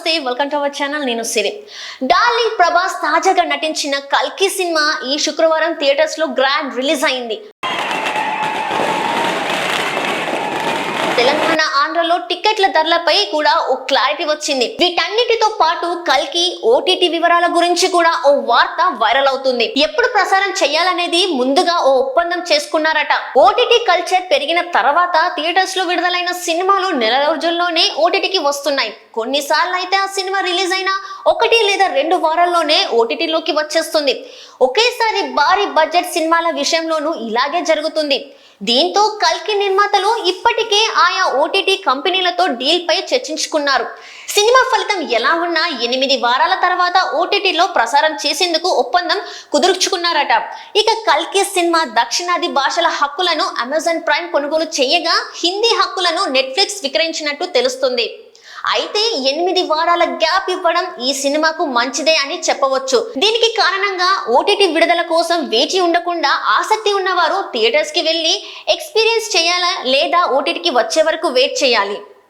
నమస్తే welcome to our channel నేను సిరి. Darling Prabhas తాజాగా నటించిన కల్కి సినిమా ఈ శుక్రవారం థియేటర్స్లో గ్రాండ్ రిలీజ్ అయింది. తెలంగాణ ఆంధ్రలో టికెట్ల ధరలపై కూడా ఓ క్లారిటీ వచ్చింది. వీటన్నిటితో పాటు కల్కి ఓటీటీ వివరాల గురించి కూడా ఓ వార్త వైరల్ అవుతుంది. ఎప్పుడు ప్రసారం చేయాలనేది ముందుగా ఓ ఒప్పందం చేసుకున్నారట. ఓటీటీ కల్చర్ పెరిగిన తర్వాత థియేటర్స్లో విడుదలైన సినిమాలు నెల రోజుల్లోనే ఓటీటీకి వస్తున్నాయి. కొన్నిసార్లు అయితే ఆ సినిమా రిలీజ్ అయిన ఒకటి లేదా రెండు వారాల్లోనే ఓటీటీలోకి వచ్చేస్తుంది. ఒకేసారి భారీ బడ్జెట్ సినిమాల విషయంలోనూ ఇలాగే జరుగుతుంది. దీంతో కల్కి నిర్మాతలు ఇప్పటికే ఆయా ఓటీటీ కంపెనీలతో డీల్ పై చర్చించుకున్నారు. సినిమా ఫలితం ఎలా ఉన్నా ఎనిమిది వారాల తర్వాత ఓటీటీలో ప్రసారం చేసేందుకు ఒప్పందం కుదుర్చుకున్నారట. ఇక కల్కి సినిమా దక్షిణాది భాషల హక్కులను అమెజాన్ ప్రైమ్ కొనుగోలు చేయగా హిందీ హక్కులను నెట్ఫ్లిక్స్ విక్రయించినట్టు తెలుస్తుంది. అయితే ఎనిమిది వారాల గ్యాప్ ఇవ్వడం ఈ సినిమాకు మంచిదే అని చెప్పవచ్చు. దీనికి కారణంగా ఓటీటీ విడుదల కోసం వేచి ఉండకుండా ఆసక్తి ఉన్నవారు థియేటర్స్కి వెళ్ళి ఎక్స్పీరియన్స్ చేయాలా లేదా ఓటీటీకి వచ్చే వరకు వెయిట్ చేయాలి?